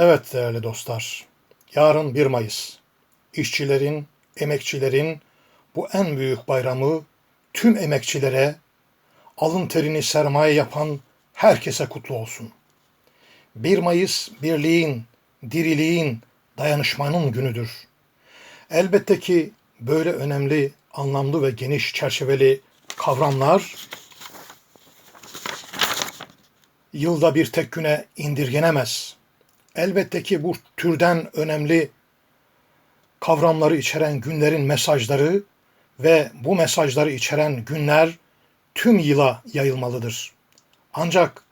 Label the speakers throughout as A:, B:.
A: Evet değerli dostlar, yarın 1 Mayıs. İşçilerin, emekçilerin bu en büyük bayramı tüm emekçilere, alın terini sermaye yapan herkese kutlu olsun. 1 Mayıs birliğin, diriliğin, dayanışmanın günüdür. Elbette ki böyle önemli, anlamlı ve geniş çerçeveli kavramlar yılda bir tek güne indirgenemez. Elbette ki bu türden önemli kavramları içeren günlerin mesajları ve bu mesajları içeren günler tüm yıla yayılmalıdır. Ancak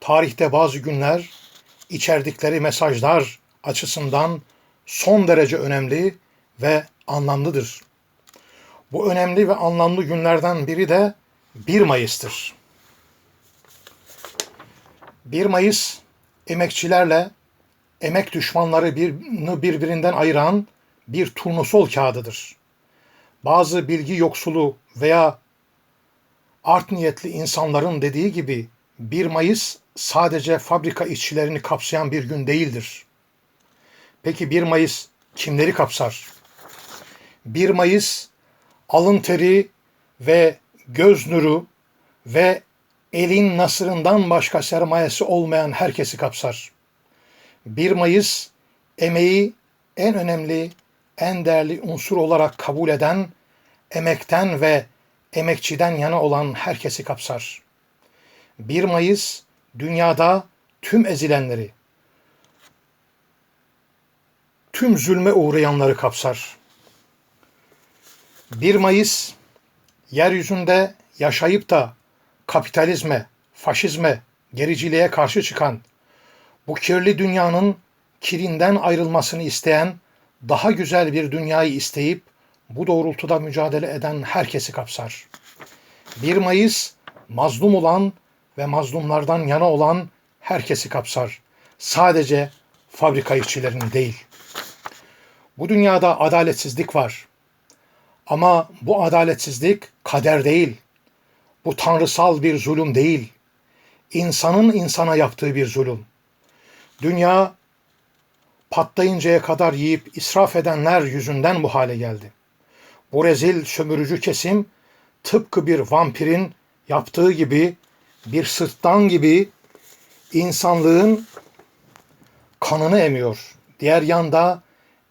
A: tarihte bazı günler içerdikleri mesajlar açısından son derece önemli ve anlamlıdır. Bu önemli ve anlamlı günlerden biri de 1 Mayıs'tır. 1 Mayıs emekçilerle emek düşmanları birbirinden ayıran bir turnusol kağıdıdır. Bazı bilgi yoksulu veya art niyetli insanların dediği gibi 1 Mayıs sadece fabrika işçilerini kapsayan bir gün değildir. Peki 1 Mayıs kimleri kapsar? 1 Mayıs alın teri ve göz nuru ve elin nasırından başka sermayesi olmayan herkesi kapsar. 1 Mayıs emeği en önemli, en değerli unsur olarak kabul eden, emekten ve emekçiden yana olan herkesi kapsar. 1 Mayıs dünyada tüm ezilenleri, tüm zulme uğrayanları kapsar. 1 Mayıs yeryüzünde yaşayıp da kapitalizme, faşizme, gericiliğe karşı çıkan, bu kirli dünyanın kirinden ayrılmasını isteyen, daha güzel bir dünyayı isteyip bu doğrultuda mücadele eden herkesi kapsar. 1 Mayıs mazlum olan ve mazlumlardan yana olan herkesi kapsar. Sadece fabrika işçilerini değil. Bu dünyada adaletsizlik var. Ama bu adaletsizlik kader değil. Bu tanrısal bir zulüm değil. İnsanın insana yaptığı bir zulüm. Dünya patlayıncaya kadar yiyip israf edenler yüzünden bu hale geldi. Bu rezil sömürücü kesim tıpkı bir vampirin yaptığı gibi bir sırttan gibi insanlığın kanını emiyor. Diğer yanda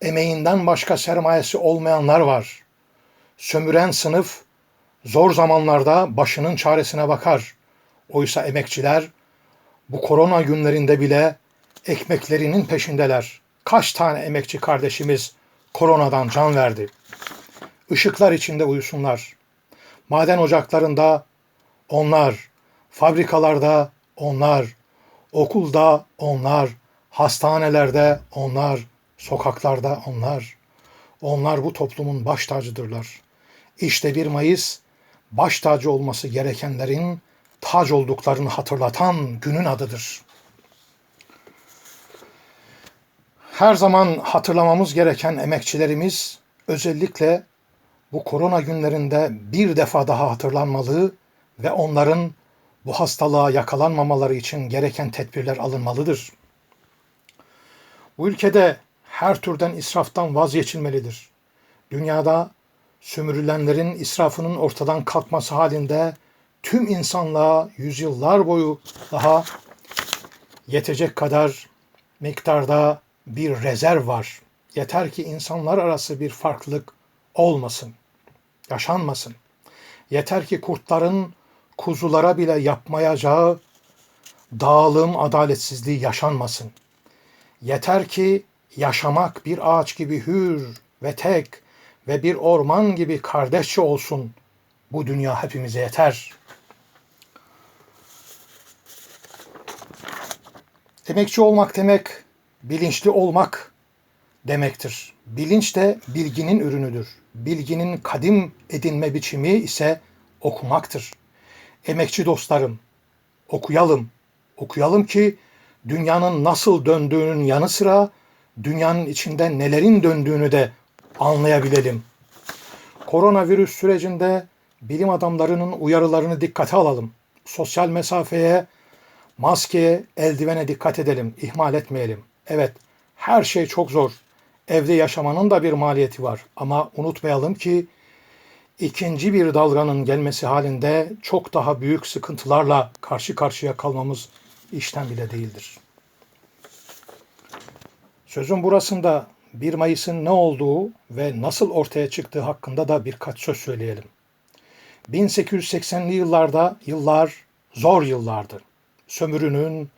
A: emeğinden başka sermayesi olmayanlar var. Sömüren sınıf zor zamanlarda başının çaresine bakar. Oysa emekçiler bu korona günlerinde bile ekmeklerinin peşindeler. Kaç tane emekçi kardeşimiz koronadan can verdi. Işıklar içinde uyusunlar. Maden ocaklarında onlar, fabrikalarda onlar, okulda onlar, hastanelerde onlar, sokaklarda onlar. Onlar bu toplumun baş tacıdırlar. İşte 1 Mayıs baş tacı olması gerekenlerin tac olduklarını hatırlatan günün adıdır. Her zaman hatırlamamız gereken emekçilerimiz özellikle bu korona günlerinde bir defa daha hatırlanmalı ve onların bu hastalığa yakalanmamaları için gereken tedbirler alınmalıdır. Bu ülkede her türden israftan vazgeçilmelidir. Dünyada sömürülenlerin israfının ortadan kalkması halinde tüm insanlığa yüzyıllar boyu daha yetecek kadar miktarda bir rezerv var. Yeter ki insanlar arası bir farklılık olmasın, yaşanmasın. Yeter ki kurtların kuzulara bile yapmayacağı dağılım adaletsizliği yaşanmasın. Yeter ki yaşamak bir ağaç gibi hür ve tek ve bir orman gibi kardeşçe olsun. Bu dünya hepimize yeter. Emekçi olmak demek bilinçli olmak demektir. Bilinç de bilginin ürünüdür. Bilginin kadim edinme biçimi ise okumaktır. Emekçi dostlarım, okuyalım. Okuyalım ki dünyanın nasıl döndüğünün yanı sıra dünyanın içinde nelerin döndüğünü de anlayabilelim. Koronavirüs sürecinde bilim adamlarının uyarılarını dikkate alalım. Sosyal mesafeye, maskeye, eldivene dikkat edelim, ihmal etmeyelim. Evet, her şey çok zor. Evde yaşamanın da bir maliyeti var. Ama unutmayalım ki ikinci bir dalganın gelmesi halinde çok daha büyük sıkıntılarla karşı karşıya kalmamız işten bile değildir. Sözün burasında 1 Mayıs'ın ne olduğu ve nasıl ortaya çıktığı hakkında da birkaç söz söyleyelim. 1880'li yıllarda yıllar zor yıllardı. Sömürünün,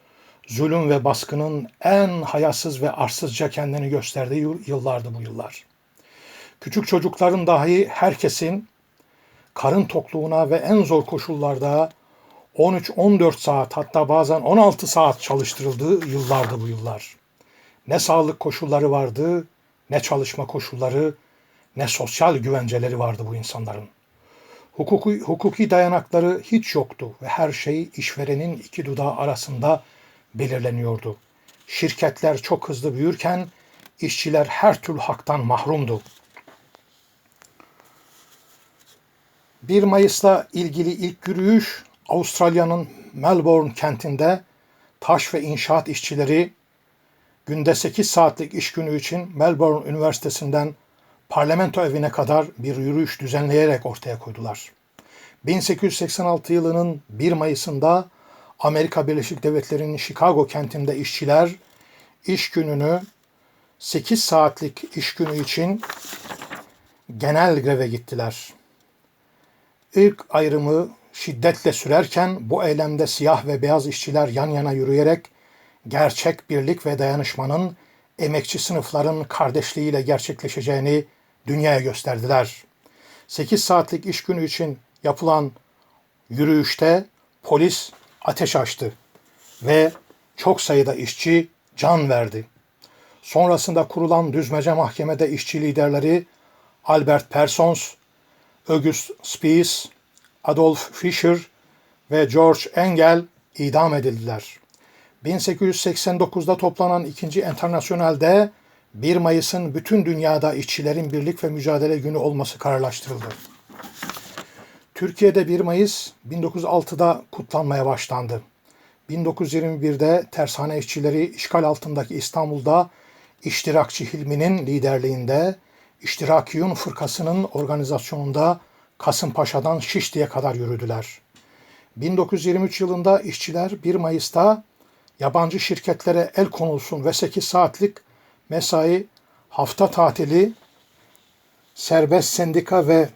A: zulüm ve baskının en hayasız ve arsızca kendini gösterdiği yıllardı bu yıllar. Küçük çocukların dahi herkesin karın tokluğuna ve en zor koşullarda 13-14 saat hatta bazen 16 saat çalıştırıldığı yıllardı bu yıllar. Ne sağlık koşulları vardı, ne çalışma koşulları, ne sosyal güvenceleri vardı bu insanların. Hukuki, hukuki dayanakları hiç yoktu ve her şey işverenin iki dudağı arasında belirleniyordu. Şirketler çok hızlı büyürken işçiler her türlü haktan mahrumdu. 1 Mayıs'la ilgili ilk yürüyüş Avustralya'nın Melbourne kentinde taş ve inşaat işçileri günde 8 saatlik iş günü için Melbourne Üniversitesi'nden parlamento evine kadar bir yürüyüş düzenleyerek ortaya koydular. 1886 yılının 1 Mayıs'ında Amerika Birleşik Devletleri'nin Chicago kentinde işçiler iş gününü 8 saatlik iş günü için genel greve gittiler. İlk ayrımı şiddetle sürerken bu eylemde siyah ve beyaz işçiler yan yana yürüyerek gerçek birlik ve dayanışmanın emekçi sınıfların kardeşliğiyle gerçekleşeceğini dünyaya gösterdiler. 8 saatlik iş günü için yapılan yürüyüşte polis ateş açtı ve çok sayıda işçi can verdi. Sonrasında kurulan düzmece mahkemede işçi liderleri Albert Persons, August Spies, Adolf Fischer ve George Engel idam edildiler. 1889'da toplanan ikinci Enternasyonel'de 1 Mayıs'ın bütün dünyada işçilerin birlik ve mücadele günü olması kararlaştırıldı. Türkiye'de 1 Mayıs 1906'da kutlanmaya başlandı. 1921'de tersane işçileri işgal altındaki İstanbul'da İştirakçı Hilmi'nin liderliğinde İştirakiyun Fırkası'nın organizasyonunda Kasımpaşa'dan Şişli'ye kadar yürüdüler. 1923 yılında işçiler 1 Mayıs'ta yabancı şirketlere el konulsun ve 8 saatlik mesai, hafta tatili, serbest sendika ve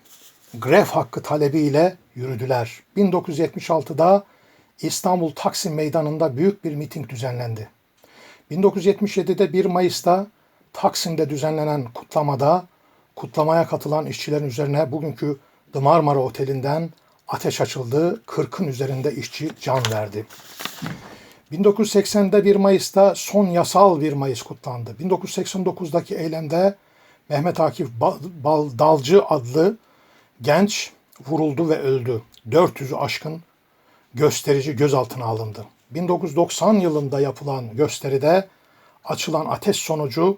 A: grev hakkı talebiyle yürüdüler. 1976'da İstanbul Taksim Meydanı'nda büyük bir miting düzenlendi. 1977'de 1 Mayıs'ta Taksim'de düzenlenen kutlamada kutlamaya katılan işçilerin üzerine bugünkü The Marmara Oteli'nden ateş açıldı. 40'ın üzerinde işçi can verdi. 1980'de 1 Mayıs'ta son yasal 1 Mayıs kutlandı. 1989'daki eylemde Mehmet Akif Dalcı adlı genç vuruldu ve öldü. 400'ü aşkın gösterici gözaltına alındı. 1990 yılında yapılan gösteride açılan ateş sonucu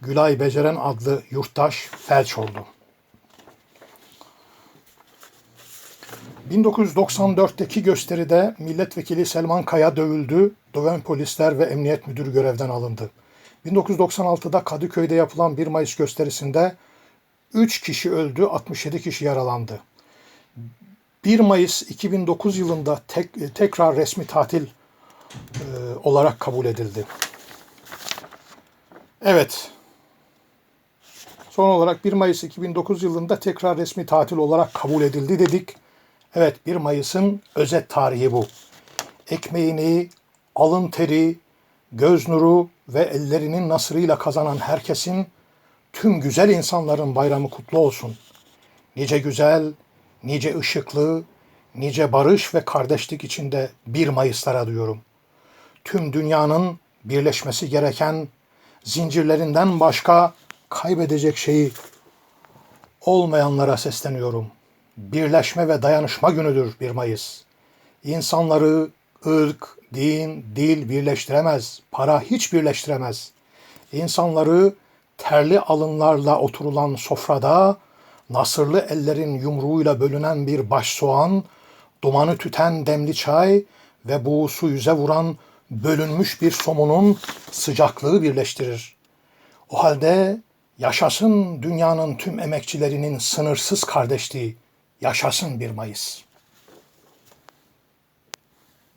A: Gülay Beceren adlı yurttaş felç oldu. 1994'teki gösteride milletvekili Selman Kaya dövüldü, döven polisler ve emniyet müdürü görevden alındı. 1996'da Kadıköy'de yapılan 1 Mayıs gösterisinde 3 kişi öldü, 67 kişi yaralandı. 1 Mayıs 2009 yılında tek, tekrar resmi tatil e, olarak kabul edildi. Evet. Son olarak 1 Mayıs 2009 yılında tekrar resmi tatil olarak kabul edildi dedik. Evet 1 Mayıs'ın özet tarihi bu. Ekmeğini, alın teri, göz nuru ve ellerinin nasırıyla kazanan herkesin tüm güzel insanların bayramı kutlu olsun. Nice güzel, nice ışıklı, nice barış ve kardeşlik içinde 1 Mayıslara diyorum. Tüm dünyanın birleşmesi gereken zincirlerinden başka kaybedecek şeyi olmayanlara sesleniyorum. Birleşme ve dayanışma günüdür 1 Mayıs. İnsanları ırk, din, dil birleştiremez, para hiç birleştiremez. İnsanları terli alınlarla oturulan sofrada, nasırlı ellerin yumruğuyla bölünen bir baş soğan, dumanı tüten demli çay ve buğusu yüze vuran bölünmüş bir somunun sıcaklığı birleştirir. O halde yaşasın dünyanın tüm emekçilerinin sınırsız kardeşliği, yaşasın 1 Mayıs.''